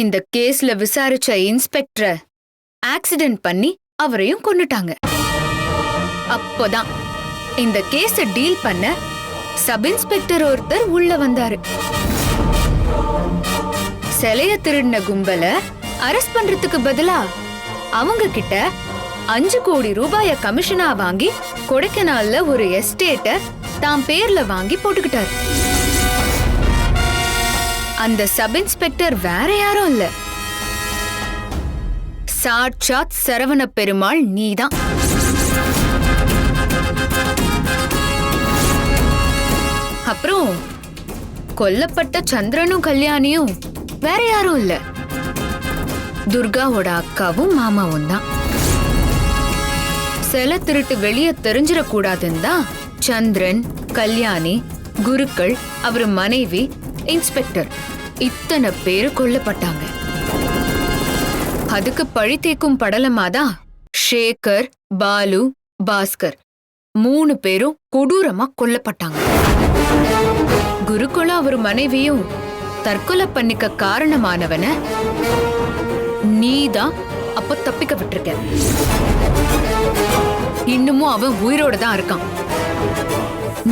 இந்த கேஸ்ல விசாரிச்ச இன்ஸ்பெக்டரை ஆக்சிடென்ட் பண்ணி அவரையும் கொண்டுட்டாங்க அப்போதான் இந்த கேஸ டீல் பண்ண சப் இன்ஸ்பெக்டர் ஒருத்தர் உள்ள வந்தாரு. சிலைய திருடின கும்பல அரெஸ்ட் பண்றதுக்கு பதிலா அவங்க கிட்ட அஞ்சு கோடி ரூபாய கமிஷனா வாங்கி கொடைக்கானல்ல ஒரு எஸ்டேட்ட தாம் பேர்ல வாங்கி போட்டுக்கிட்டாரு. அந்த சப் இன்ஸ்பெக்டர் வேற யாரும் இல்ல. சாட்சாத் சரவண பெருமாள் நீதான். அப்புறம் கொல்லப்பட்ட சந்திரனும் கல்யாணியும் வேற யாரும் இல்ல. துர்காவோட அக்காவும் மாமாவும் தான். சில திருட்டு வெளியே தெரிஞ்சிடக்கூடாதுன்னு தான் சந்திரன் கல்யாணி குருக்கள் அவர் மனைவி இன்ஸ்பெக்டர். இத்தனை பேரு கொல்லப்பட்டாங்க. அதுக்கு பழி தேக்கும் படலமாதான் ஷேகர் பாலு பாஸ்கர். மூணு பேரும் கொடூரமா கொல்லப்பட்டாங்க. குருகுல அவர் மனைவியும் தற்கொலை பண்ணிக்க காரணமானவன நீதான் அப்ப தப்பிக்க விட்டுருக்க. இன்னமும் அவன் உயிரோட தான் இருக்கான்.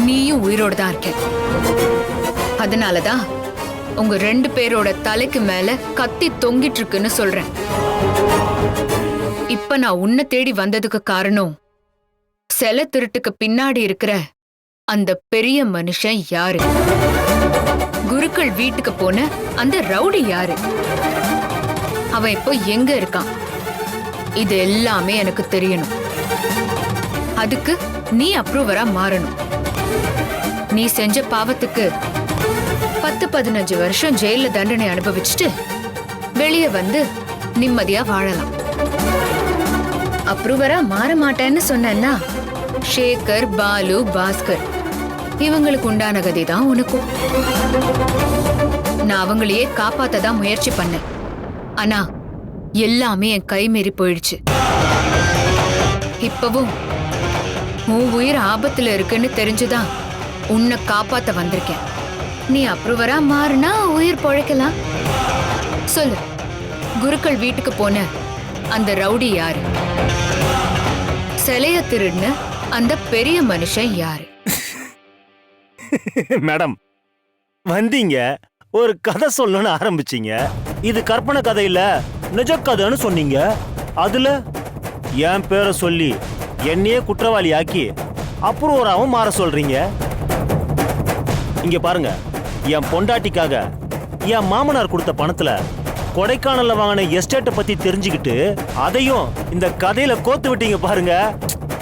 நீயும் உயிரோட தான் இருக்க. அதனாலதான் உங்க ரெண்டு பேரோட தலைக்கு மேல கத்தி தொங்கிட்டு இருக்குன்னு சொல்றேன். இப்ப நான் உன்னை தேடி வந்ததுக்கு காரணம் செல திருட்டுக்கு பின்னாடி இருக்கிற அந்த பெரிய மனுஷன் யாரு? குருக்கள் வீட்டுக்கு போன அந்த ரவுடி யாரு? அவன் இப்போ எங்க இருக்கான்? இது எல்லாமே எனக்கு தெரியணும். அதுக்கு நீ அப்ரூவரா மாறணும். நீ செஞ்ச பாவத்துக்கு பத்து பதினஞ்சு வருஷம் ஜெயில தண்டனை அனுபவிச்சுட்டு வெளியே வந்து நிம்மதியா வாழலாம். அப்ரூவரா மாற மாட்டேன்னு சொன்னேன்னா ஷேகர் பாலு பாஸ்கர் இவங்களுக்கு உண்டான கதி தான் உனக்கும். நான் அவங்களையே காப்பாத்த தான் முயற்சி பண்ணேன். ஆனா எல்லாமே என் கை மீறி போயிடுச்சு. இப்பவும் உன் உயிர் ஆபத்துல இருக்குன்னு தெரிஞ்சுதான் உன்னை காப்பாத்த வந்திருக்கேன். நீ அப்ரூவரா மாறினா உயிர் பொழைக்கலாம். சொல்லு குருக்கள் வீட்டுக்கு போன அந்த ரவுடி யாரு? சிலைய திருடுன அந்த பெரிய மனுஷன் யாரு? மேடம் வந்தீங்க ஒரு கதை சொல்லணும்னு ஆரம்பிச்சீங்க. இது கற்பனை கதை இல்ல நிஜ கதைன்னு சொன்னீங்க. அதுல என் பேரை சொல்லி என்னையே குற்றவாளி ஆக்கி அப்புறம் ஒரு அவன் மாற சொல்றீங்க. இங்க பாருங்க. என் பொண்டாட்டிக்காக என் மாமனார் கொடுத்த பணத்துல கொடைக்கானல்ல வாங்கின எஸ்டேட்டை பத்தி தெரிஞ்சுக்கிட்டு அதையும் இந்த கதையில கோத்து விட்டீங்க பாருங்க.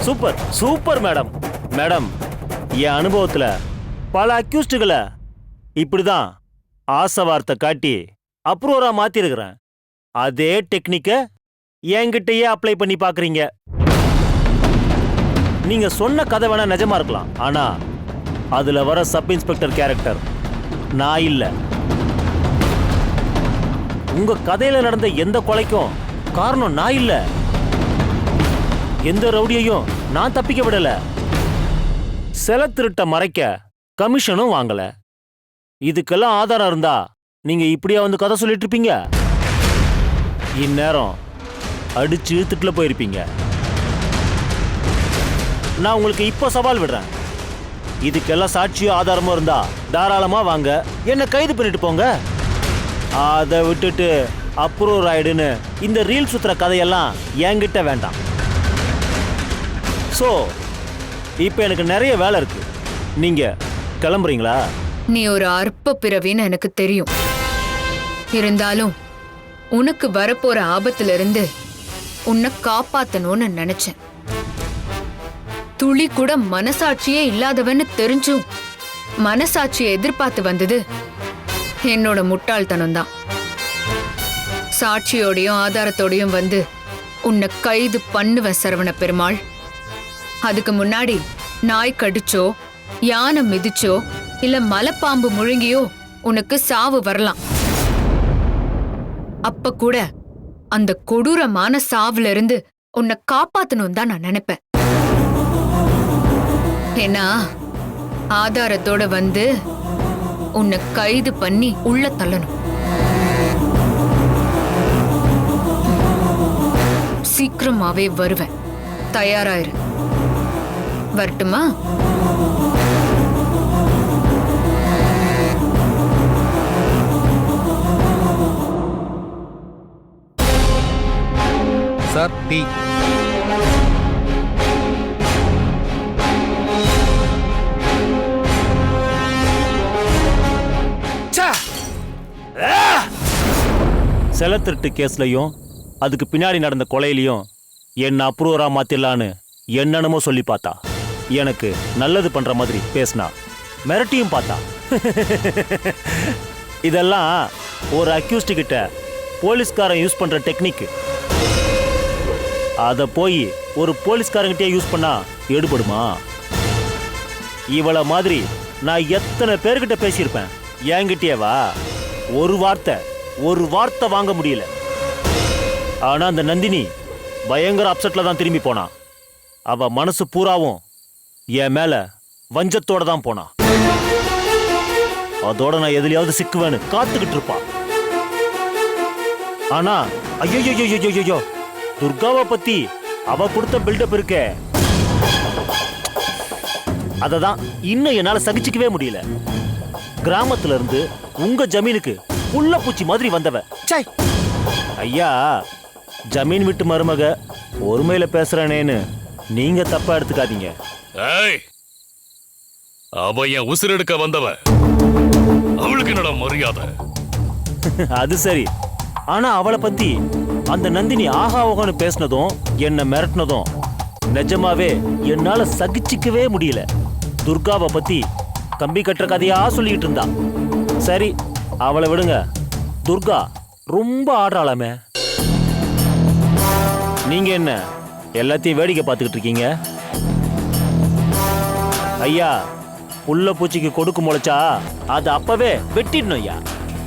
சூப்பர் சூப்பர் மேடம் மேடம் என் அனுபவத்துல பல அக்யூஸ்டுகளை இப்படிதான் ஆசை வார்த்தை காட்டி அப்ரூவரா மாத்திருக்கிறேன். அதே டெக்னிக்கை என்கிட்டயே அப்ளை பண்ணி பாக்குறீங்க நீங்க சொன்ன கதை வேணா நிஜமா இருக்கலாம். ஆனா அதுல வர சப் இன்ஸ்பெக்டர் கேரக்டர் நான் இல்லை. உங்க கதையில நடந்த எந்த கொலைக்கும் காரணம் நான் இல்ல. எந்த ரவுடியையும் நான் தப்பிக்க விடல. செல திருட்ட மறைக்க கமிஷனும் வாங்கல. இதுக்கெல்லாம் ஆதாரம் இருந்தா நீங்க இப்படியா வந்து கதை சொல்லிட்டு இருப்பீங்க? இந்நேரம் அடிச்சு திட்டுல போயிருப்பீங்க. நான் உங்களுக்கு இப்போ சவால் விடுறேன். இதுக்கெல்லாம் சாட்சியும் ஆதாரமும் இருந்தா தாராளமா வாங்க. என்ன கைது பண்ணிட்டு போங்க. அதை விட்டுட்டு அப்ரூவ் ஆயிடுன்னு இந்த ரீல் சுத்துற கதையெல்லாம் என்கிட்ட வேண்டாம். ஸோ இப்போ எனக்கு நிறைய வேலை இருக்கு. நீங்க கிளம்புறீங்களா? நீ ஒரு அற்ப பிறவின்னு எனக்கு தெரியும். இருந்தாலும் உனக்கு வரப்போற ஆபத்துல இருந்து உன்னை காப்பாத்தணும்னு நினைச்சேன். துளி கூட மனசாட்சியே இல்லாதவன்னு தெரிஞ்சும். மனசாட்சியை எதிர்பார்த்து வந்தது என்னோட முட்டாள்தனம் தான் சாட்சியோடையும் ஆதாரத்தோடையும் வந்து உன்னை கைது பண்ணுவேன் சரவண பெருமாள். அதுக்கு முன்னாடி நாய் கடிச்சோ யானை மிதிச்சோ இல்ல மலைப்பாம்பு முழுங்கியோ உனக்கு சாவு வரலாம். அப்ப கூட அந்த கொடூரமான சாவுல இருந்து உன்னை காப்பாத்தணும் தான் நான் நினைப்பேன். ஏன்னா ஆதாரத்தோட வந்து உன்னை கைது பண்ணி உள்ள தள்ளணும். சீக்கிரமாவே வருவேன். தயாராயிரு. வரட்டுமா? Sir tea. செல திருட்டு கேஸ்லையும் அதுக்கு பின்னாடி நடந்த கொலையிலையும் என்ன அப்ரூவரா மாத்திடலான்னு என்னென்னமோ சொல்லி பார்த்தா. எனக்கு நல்லது பண்ற மாதிரி பேசினா. மிரட்டியும் பார்த்தா. இதெல்லாம் ஒரு அக்யூஸ்ட் கிட்ட போலீஸ்காரன் யூஸ் பண்ற டெக்னிக் அதை போய் ஒரு போலீஸ்காரங்கிட்டே யூஸ் பண்ணா எடுபடுமா? இவளை மாதிரி நான் எத்தனை பேர்கிட்ட பேசியிருப்பேன்? என்கிட்டயேவா ஒரு வார்த்தை ஒரு வார்த்தை வாங்க முடியல. ஆனா அந்த நந்தினி பயங்கர அப்செட்ல தான் திரும்பி போனா. அவ மனசு பூராவும் என் மேல வஞ்சத்தோட தான் போனா. அதோட நான் எதுலயாவது சிக்குவேன்னு காத்துக்கிட்டு இருப்பா. ஆனா ஐயோ துர்காவை பத்தி அவ கொடுத்த பில்டப் இருக்கே. அததான் இன்னும் என்னால சகிச்சுக்கவே முடியல. கிராமத்துல இருந்து உங்க ஜமீனுக்கு புள்ள பூச்சி மாதிரி வந்தவ. ச்சை ஐயா ஜமீன் விட்டு மருமக ஒருமையில பேசுறேனேன்னு நீங்க தப்பா எடுத்துக்காதீங்க. ஏய் அவ என் உசிரெடுக்க வந்தவ. அவளுக்கு என்னடா மரியாதை? அது சரி. ஆனா அவளை பத்தி அந்த நந்தினி ஆஹா ஓகன்னு பேசினதும் என்ன மிரட்டினதும் நிஜமாவே என்னால சகிச்சுக்கவே முடியல. துர்காவை பத்தி கம்பி கட்டுற கதையா சொல்லிட்டு இருந்தா. சரி அவளை விடுங்க. துர்கா ரொம்ப ஆடுறாளாமே. நீங்க என்ன? எல்லாத்தையும் வேடிக்கை பார்த்துக்கிட்டு இருக்கீங்க? ஐயா புள்ள பூச்சிக்கு கொடுக்கு முளைச்சா அது அப்பவே வெட்டிடணும் ஐயா.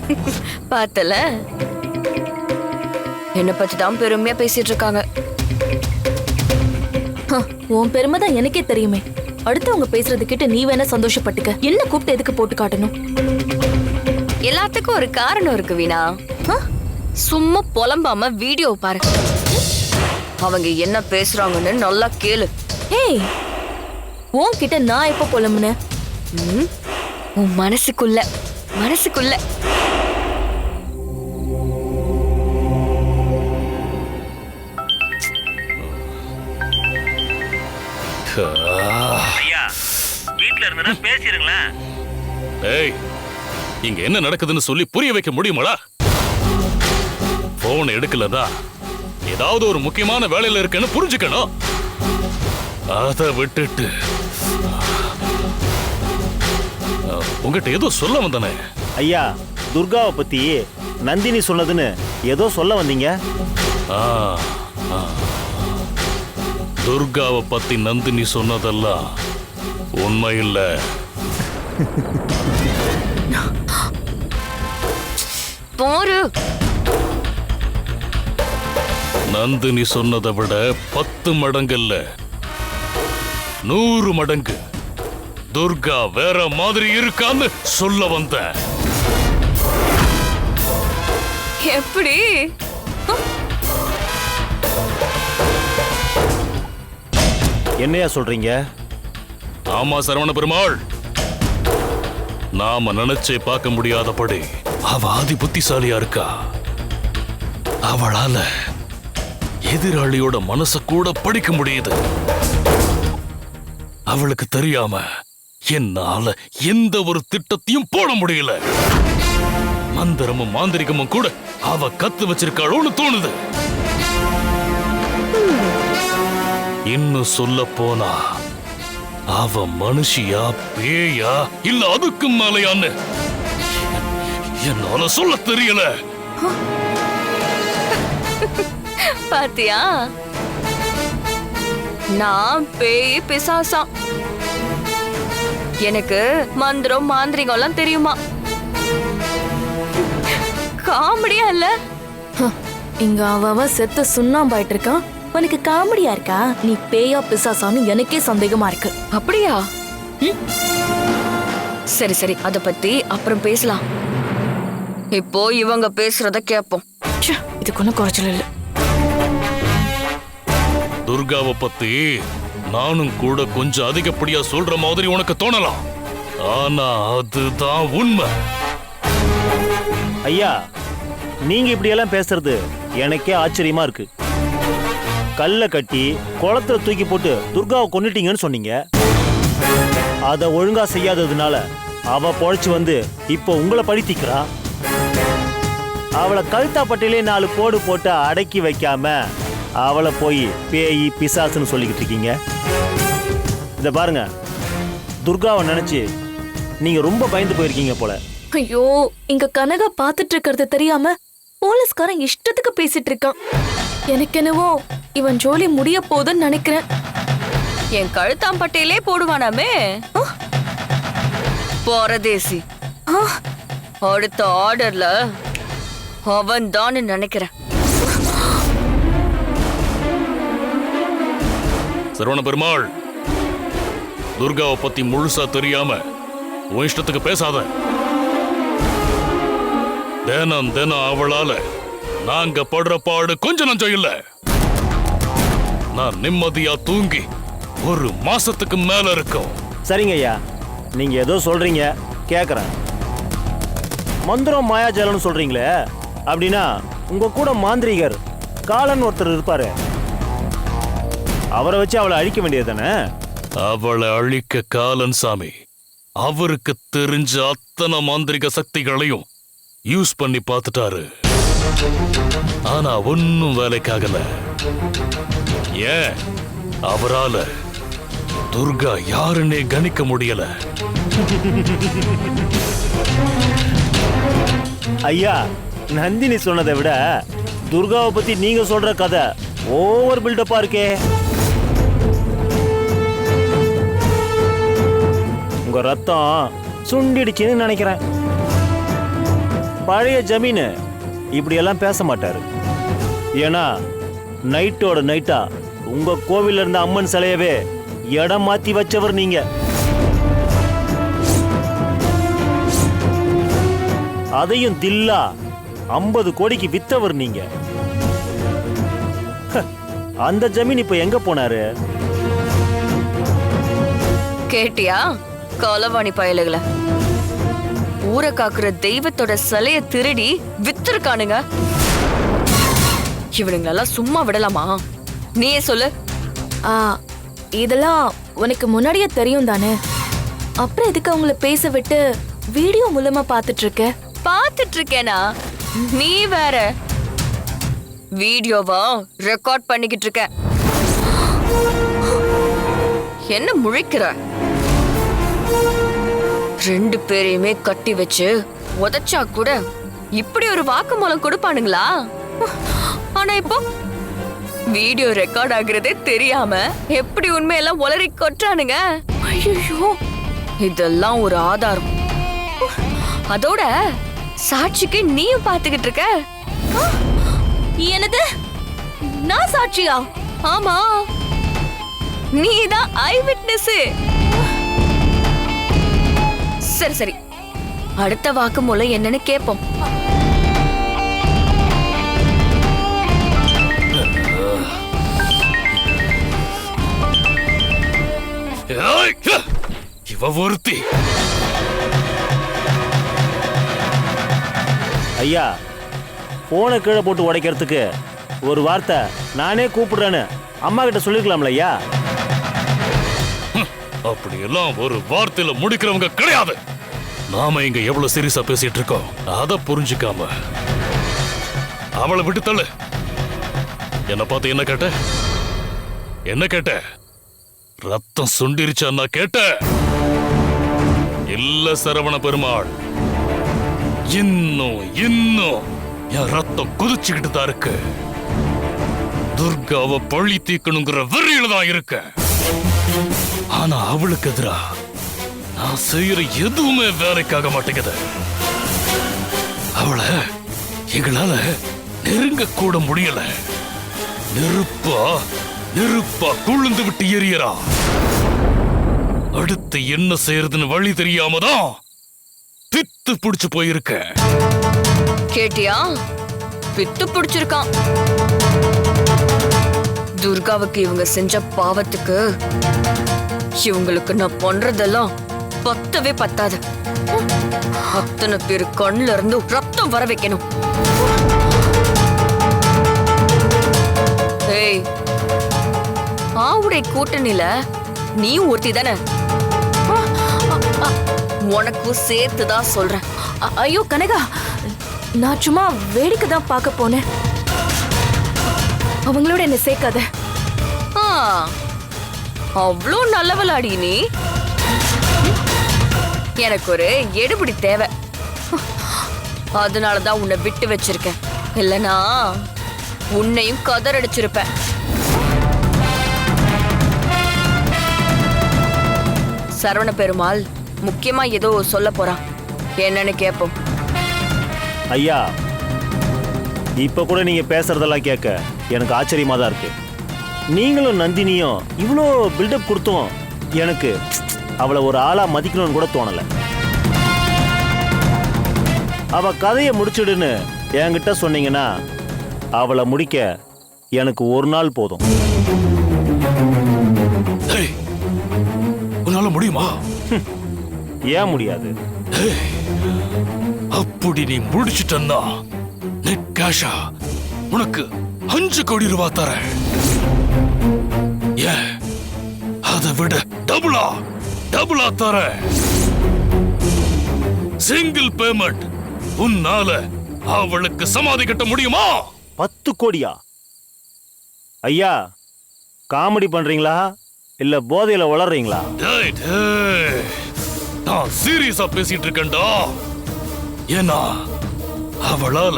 பார்த்தல. என்ன பத்தி தான் பெருமையா பேசிட்டு இருக்காங்க. ஹ, உன் பெருமை தான் எனக்கே தெரியுமே. அடுத்தவங்க பேசுறது கிட்ட நீ வேணா சந்தோஷப்பட்டுக்க. என்ன கூப்பிட்டு எதுக்கு போட்டு காட்டணும்? எல்லாத்துக்கும் ஒரு காரணம் இருக்கு வீணா? சும்மா புலம்பாம வீடியோ பாரு. அவங்க என்ன பேசுறாங்கன்னு நல்லா கேளு. ஏய் உன்கிட்ட நான் எப்ப புலம்புனேன்? உன் மனசுக்குள்ள மனசுக்குள்ள. ஐயா வீட்ல இருந்தா பேசிருங்களேன். ஏய் இங்க என்ன நடக்குதுன்னு சொல்லி புரிய வைக்க முடியுமாடா? போன் எடுக்கலதா ஏதாவது ஒரு முக்கியமான வேலையில இருக்குன்னு புரிஞ்சுக்கணும். அத விட்டுட்டு. உங்ககிட்ட ஏதோ சொல்ல வந்தானே. ஐயா துர்காவை பத்தி நந்தினி சொன்னதுன்னு ஏதோ சொல்ல வந்தீங்க. துர்காவை பத்தி நந்தினி சொன்னதெல்லாம் உண்மை இல்ல. போரு. நந்தினி சொன்னதை விட பத்து மடங்கு இல்ல நூறு மடங்கு. துர்கா வேற மாதிரி இருக்கான்னு சொல்ல வந்தேன். எப்படி? என்னையா சொல்றீங்க? ஆமா சரவண பெருமாள். நாம நினைச்சே பார்க்க முடியாதபடி. அவ ஆதி புத்திசாலியா இருக்கா? அவளால எதிராளியோட மனச கூட படிக்க முடியுது. அவளுக்கு தெரியாம என்னால எந்த ஒரு திட்டத்தையும் போட முடியல. மந்திரமும் மாந்திரிகமும் கூட அவ கத்து வச்சிருக்காளோன்னு தோணுது. இன்னும் சொல்ல போனா அவ மனுஷியா பேயா இல்ல அதுக்கும் மேலையான்னு? என்னால சொல்ல தெரியல. பாத்தியா? நான் பேய் பிசாசாம் எனக்கு மந்திரம் மாந்திரிகம் எல்லாம் தெரியுமா? காமெடியா இல்ல? இங்க அவ செத்து சுண்ணாம்பாயிட்டு இருக்கான் உனக்கு காமெடியா இருக்கா? நீ பேயா பிசாசான்னு எனக்கே சந்தேகமா இருக்கு. அப்படியா? சரி சரி. அத பத்தி அப்புறம் பேசலாம். இப்போ இவங்க பேசுறத கேப்போம். ச்சே, இதுக்கு ஒன்றும் குறைச்சல் இல்லை. துர்காவை பத்தி நானும் கூட கொஞ்சம் அதிகப்படியா சொல்ற மாதிரி உனக்கு தோணலாம். ஆனா அதுதான் உண்மை. ஐயா நீங்க இப்படியெல்லாம் பேசுறது எனக்கே ஆச்சரியமா இருக்கு. கல்ல கட்டி குளத்துல தூக்கி போட்டு துர்காவை கொன்னுட்டீங்கன்னு சொன்னீங்க. அதை ஒழுங்கா செய்யாததுனால அவ பொழைச்சு வந்து இப்போ உங்களை பழித்திக்கிறா? அவளை கழுத்தா பட்டிலே நாலு போடு போட்டு அடக்கி வைக்காம அவளை போய் பேய் பிசாசுன்னு சொல்லிக்கிட்டு இருக்கீங்க. இத பாருங்க. துர்காவை நினைச்சு நீங்க ரொம்ப பயந்து போயிருக்கீங்க போல. ஐயோ இங்க கனகா பாத்துட்டு இருக்கிறது தெரியாம போலீஸ்காரன் இஷ்டத்துக்கு பேசிட்டு இருக்கான். எனக்கு என்னவோ இவன் ஜோலி முடிய போகுதுன்னு நினைக்கிறேன். என் கழுத்தாம்பட்டையிலே போடுவானாமே? பரதேசி அடுத்த ஆர்டர்ல அவன் தான் நினைக்கிறேன். சரவண பெருமாள் துர்காவை பத்தி முழுசா தெரியாம உன் இஷ்டத்துக்கு பேசாத. தினம் தினம் அவளால நாங்க படுற பாடு கொஞ்சம் நஞ்சம் இல்ல. நான் நிம்மதியா தூங்கி ஒரு மாசத்துக்கு மேல இருக்கும். சரிங்க ஐயா. நீங்க ஏதோ சொல்றீங்க. கேக்குறேன். மந்திரம் மாயாஜாலம்னு சொல்றீங்களே. அப்படின்னா உங்க கூட மாந்திரிகர் காலன் ஒருத்தர் இருப்பாரு. அவரை வச்சு அவளை அழிக்க வேண்டியது தானே அவளை அழிக்க காலன் சாமி அவருக்கு தெரிஞ்ச அத்தனை மாந்திரிக சக்திகளையும் யூஸ் பண்ணி பார்த்துட்டாரு. ஆனா ஒன்னும் வேலைக்காகல. ஏன்? அவரால துர்கா யாருன்னே கணிக்க முடியல. ஐயா நந்தினி சொன்னதை விட துர்காவை பத்தி நீங்க சொல்ற கதை ஓவர் பில்டப்பா இருக்கே. உங்க ரத்தம் சுண்டிடுச்சுன்னு நினைக்கிறேன். பழைய ஜமீன் இப்படியெல்லாம் பேச மாட்டாரு. ஏன்னா நைட்டோட நைட்டா உங்க கோவில்ல இருந்த அம்மன் சிலையவே இடம் மாத்தி வச்சவர் நீங்க. அதையும் தில்லா ஐம்பது கோடிக்கு வித்தவர் நீங்க. அந்த ஜமீன் இப்ப எங்க போனாரு? கேட்டியா? காலவாணி பயலுகளை. ஊரை காக்குற தெய்வத்தோட சிலைய திருடி வித்திருக்கானுங்க. இவனுங்களெல்லாம் சும்மா விடலாமா? நீயே சொல்லு. ஆ, இதெல்லாம் உனக்கு முன்னாடியே தெரியும் தானே? அப்புறம் எதுக்கு அவங்கள பேச விட்டு வீடியோ மூலமா பாத்துட்டு இருக்க? பார்த்துட்டு இருக்கேனா? நீ வேற. வீடியோவா ரெக்கார்ட் பண்ணிக்கிட்டு இருக்க. என்ன முழிக்கிற? ரெண்டு பேரையுமே கட்டி வச்சு உதைச்சா கூட இப்படி ஒரு வாக்குமூலம் கொடுப்பானுங்களா? ஆனா இப்போ வீடியோ ரெக்கார்ட் ஆகுறதே தெரியாம எப்படி உண்மையெல்லாம் உளறி கொட்டுறானுங்க? ஐயோ இதெல்லாம் ஒரு ஆதாரம். அதோட சாட்சிக்கு நீயும் பாத்துக்கிட்டு இருக்க? எனது நான் சாட்சியா? ஆமா. நீதான் ஐ விட்னஸ் சரி சரி. அடுத்த வாக்கு மூலம் என்னன்னு கேட்போம் இவ ஒருத்தி. ஐயா ஃபோனை கீழே போட்டு உடைக்கிறதுக்கு ஒரு வார்த்தை நானே கூப்பிடுறேன்னு அம்மா கிட்ட சொல்லிருக்கலாம்ல ஐயா? அப்படியெல்லாம் ஒரு வார்த்தையில முடிக்கிறவங்க கிடையாது. நாம இங்க எவ்வளவு சீரியஸா பேசிட்டு இருக்கோம்? அத புரிஞ்சுக்காம. அவளை விட்டு தள்ளு. என்ன பார்த்து என்ன கேட்ட? என்ன கேட்ட? ரத்தம் சுண்டிருச்சா கேட்ட? இல்ல சரவண பெருமாள். இன்னும் இன்னும் என் ரத்தம் குதிச்சுக்கிட்டு தான் இருக்கு. துர்காவை பழி தீக்கணுங்கிற வெறியில தான் இருக்க. ஆனா அவளுக்கு எதிரா நான் செய்யற எதுவுமே வேலைக்காக மாட்டேங்குது. அவளை எங்களால நெருங்க கூட முடியல. நெருப்பா நெருப்பா குழுந்து விட்டு எரியறா. அடுத்து என்ன செய்யறதுன்னு வழி தெரியாமதான் பித்து புடிச்சு போயிருக்க. கேட்டியா? பித்து பிடிச்சிருக்கான். துர்காவுக்கு இவங்க செஞ்ச பாவத்துக்கு இவங்களுக்கு நான் பண்றதெல்லாம் பத்தவே பத்தாது. அத்தனை பேர் கண்ணுல இருந்து ரத்தம் வர வைக்கணும். ஏய் ஆவுடை கூட்டணியில நீ ஒருத்தி தானே? உனக்கும் சேர்த்து தான் சொல்றேன். ஐயோ கனகா நான் சும்மா வேடிக்கை தான் பார்க்க போனேன். அவங்களோட என்ன சேர்க்காத. ஆ, நல்லவளாடி நீ. எனக்கு ஒரு எடுபிடி தேவை. அதனாலதான் உன்னை விட்டு வச்சிருக்கேன். இல்லனா உன்னையும் கதறடிச்சிருப்பேன். சரவண பெருமாள் முக்கியமா ஏதோ சொல்ல போறான் என்னன்னு கேப்போம். ஐயா இப்ப கூட நீங்க பேசுறதெல்லாம் கேட்க எனக்கு ஆச்சரியமா தான் இருக்கு. நீங்களும் நந்தினியும் இவ்வளோ பில்டப் கொடுத்தோம் எனக்கு அவளை ஒரு ஆளா மதிக்கணும்னு கூட தோணல. அவ கதையை முடிச்சிடுன்னு என்கிட்ட சொன்னீங்கன்னா அவளை முடிக்க எனக்கு ஒரு நாள் போதும். உன்னால முடியுமா? ஏன் முடியாது? அப்படி நீ முடிச்சிட்டன்னா நெட் கேஷா உனக்கு அஞ்சு கோடி ரூபாய் தரேன். ஏன்? அதை விட டபுளா டபுளா தரேன். சிங்கிள் பேமெண்ட் உன்னால அவளுக்கு சமாதி கட்ட முடியுமா? பத்து கோடியா? ஐயா காமெடி பண்றீங்களா? இல்ல போதையில வளர்றீங்களா. நான் சீரியஸா பேசிட்டு இருக்கேன்டா. ஏன்னா அவளால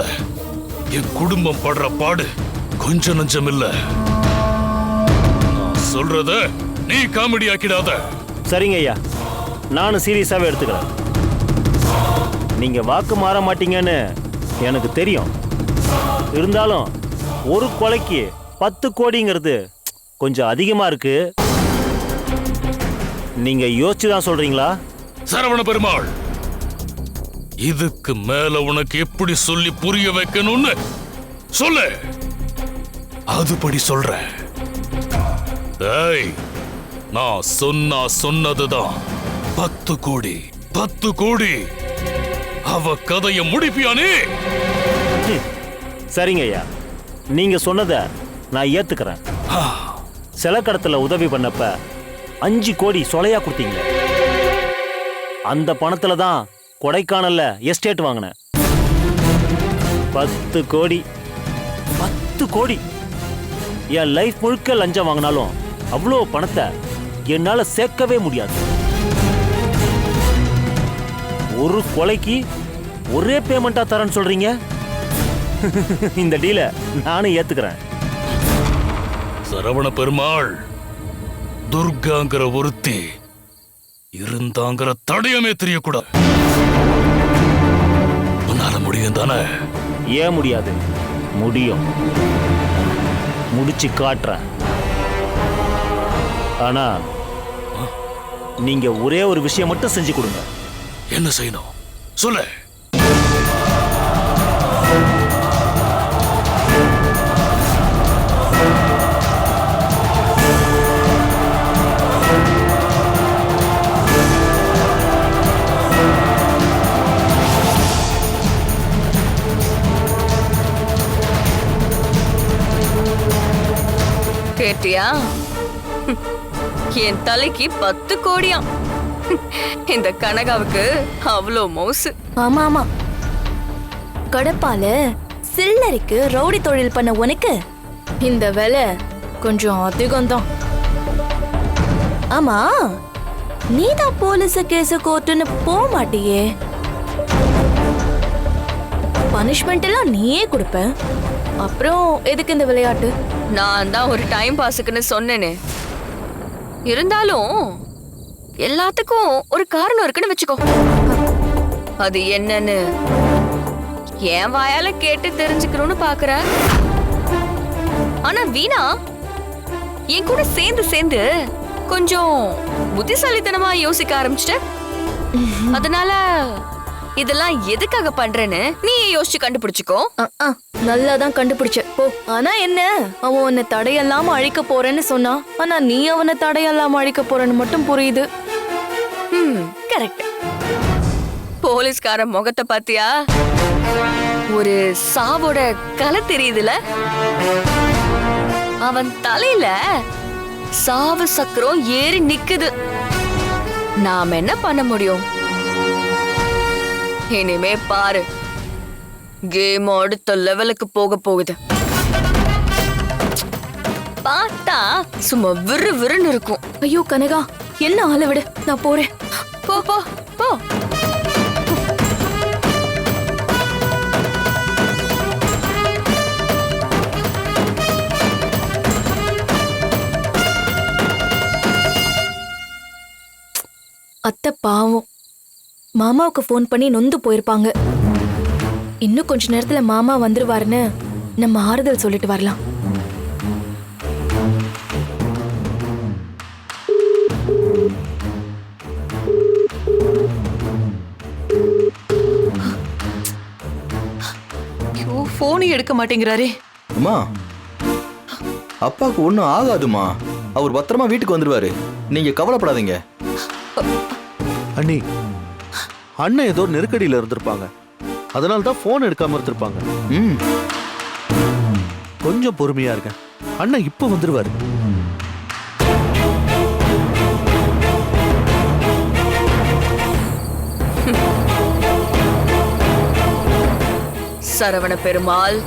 என் குடும்பம் படுற பாடு கொஞ்சம் நஞ்சம் இல்ல சொல்றத நீ காமெடி ஆக்கிடாத. சரிங்க ஐயா. நானும் சீரியஸாவே எடுத்துக்கிறேன். நீங்க வாக்கு மாற மாட்டீங்கன்னு எனக்கு தெரியும். இருந்தாலும் ஒரு கொலைக்கு பத்து கோடிங்கிறது கொஞ்சம் அதிகமா இருக்கு. நீங்க யோசிச்சு தான் சொல்றீங்களா? சரவண பெருமாள் இதுக்கு மேல உனக்கு எப்படி சொல்லி புரிய வைக்கணும்னு சொல்லு. அதுபடி சொல்றேன் டேய் நான் சொன்னா சொன்னதுதான். பத்து கோடி பத்து கோடி. அவ கதைய முடிப்பியானே சரிங்க ஐயா. நீங்க சொன்னதை நான் ஏத்துக்கிறேன். சிலக்கடத்துல உதவி பண்ணப்ப அஞ்சு கோடி சொலையா கொடுத்தீங்க அந்த பணத்துல தான் கொடைக்கானல்ல எஸ்டேட் வாங்கினேன். பத்து கோடி. பத்து கோடி? என் லைஃப் முழுக்க லஞ்சம் வாங்கினாலும் அவ்வளோ பணத்தை என்னால சேர்க்கவே முடியாது. ஒரு கொலைக்கு ஒரே பேமெண்டா தரேன்னு சொல்றீங்க? இந்த டீலை நானும் ஏத்துக்கிறேன். சரவண பெருமாள் துர்காங்கிற ஒருத்தி. இருந்தாங்கிற தடயமே தெரியக்கூடாது. உன்னால முடியும் தானே? ஏன் முடியாது? முடியும். முடிச்சு காட்டுறேன். ஆனா நீங்க ஒரே ஒரு விஷயம் மட்டும் செஞ்சு கொடுங்க. என்ன செய்யணும்? சொல்லு. கேட்டியா? என் தலைக்கு பத்து கோடியாம் இந்த கனகாவுக்கு அவ்வளோ மவுசு. ஆமா ஆமா கடப்பால சில்லறைக்கு ரவுடி தொழில் பண்ண உனக்கு இந்த வேலை கொஞ்சம் அதிகம்தான். ஆமா நீதான் போலீஸ் கேஸ் கோர்ட்டுன்னு போக மாட்டியே. பனிஷ்மெண்ட் எல்லாம் நீயே கொடுப்ப. அப்புறம் எதுக்கு இந்த விளையாட்டு? நான் தான் ஒரு டைம் பாஸுக்குன்னு சொன்னேனே. இருந்தாலும் எல்லாத்துக்கும் ஒரு காரணம் இருக்குன்னு வச்சுக்கோ. அது என்னன்னு என் வாயால கேட்டு தெரிஞ்சுக்கணும்னு பாக்குற. ஆனா வீணா என் கூட சேர்ந்து சேர்ந்து கொஞ்சம் புத்திசாலித்தனமா யோசிக்க ஆரம்பிச்சிட்ட. அதனால இதெல்லாம் எதுக்காக பண்றேன்னு நீ யோசிச்சு கண்டுபிடிச்சுக்கோ. நல்லா தான் கண்டுபிடிச்ச போ ஆனா என்ன? அவன் உன்னை தடையெல்லாம அழிக்க போறேன்னு சொன்னான் ஆனா நீ அவனை தடையெல்லாம அழிக்க போறேன்னு மட்டும் புரியுது. ம் கரெக்ட். போலீஸ்கார முகத்தை பாத்தியா ஒரு சாவோட கலை தெரியுதுல? அவன் தலையில சாவு சக்கரம் ஏறி நிக்குது. நாம என்ன பண்ண முடியும்? இனிமே பாரு. கேம் அடுத்த லெவலுக்கு போக போகுது. பார்த்தா சும்மா விறு விறுன்னு இருக்கும். ஐயோ கனகா என்ன ஆள விடு. நான் போறேன். போ போ போ. அத்தை பாவம். மாமாவுக்கு ஃபோன் பண்ணி நொந்து போயிருப்பாங்க. இன்னும் கொஞ்ச நேரத்துல மாமா வந்துருவாருன்னு நம்ம ஆறுதல் சொல்லிட்டு வரலாம். ஐயோ போன் எடுக்க மாட்டேங்கிறாரே. அம்மா அப்பாவுக்கு ஒன்றும் ஆகாதுமா. அவர் பத்திரமா வீட்டுக்கு வந்துருவாரு. நீங்க கவலைப்படாதீங்க. அண்ணி அண்ணன் ஏதோ நெருக்கடியில இருந்திருப்பாங்க. அதனால தான் போன் எடுக்காம இருந்திருப்பாங்க. ம். கொஞ்சம் பொறுமையா இருங்க. அண்ணன் இப்ப வந்துருவாரு. சரவண பெருமாள்